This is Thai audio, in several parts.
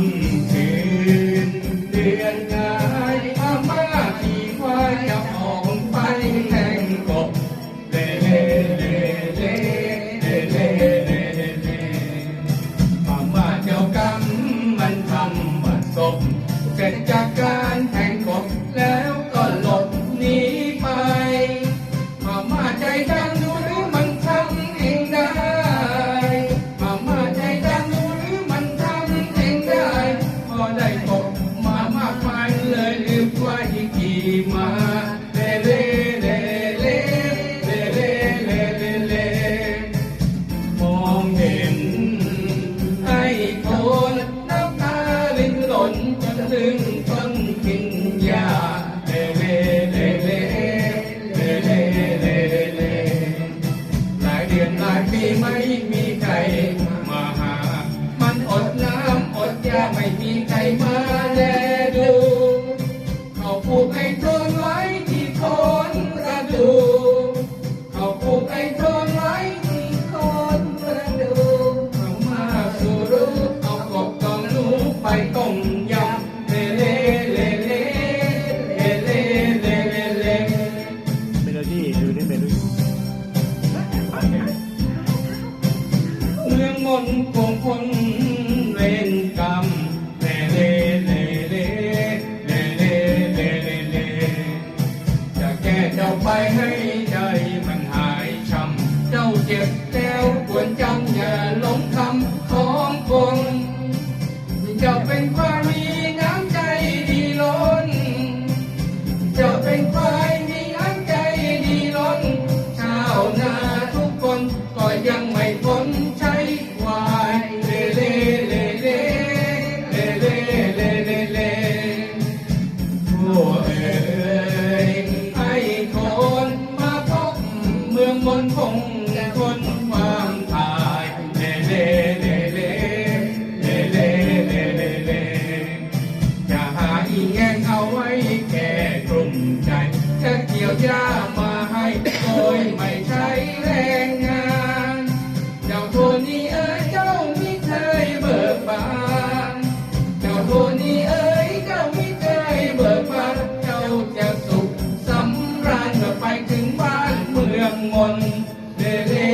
ำคืนเดือนงายอาม่าขี่ควายจะออกไปแห่งกบเลเลเลเลเลเลเลเลเลอามาเจ้ากรรมมันทำบัดศพเสร็จจาก พอได้ตกมามากมายเลยลืมว่าที่ขี่มาเล่เลเลเลเลเลเลเลเลมองเห็นให้คนน้ำตาลิ้นหล่นจนถึงต้น นของมนคงพ้นเวรกรรมเลเลเลเลเลเลเลเลเลจะแก้เจ้าไปให้ใจมันหายช้ำเจ้าเจ็บแล้วควรจำอย่าหลงคำของคนเจ้าเป็นคน แงงเอาไว้แก่กลุ่มใจจะเกี่ยวหญ้ามาให้โดยไม่ใช้แรงงาน เจ้าโทนี่เอ๋ยเจ้ามิเคยเบิกบาน เจ้าโทนี่เอ๋ยเจ้ามิเคยเบิกบานเจ้าจะสุขสำราญเมื่อไปถึงบ้านเมืองมนเล่เล่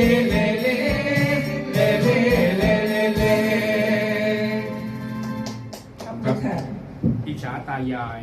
จฉาตายาย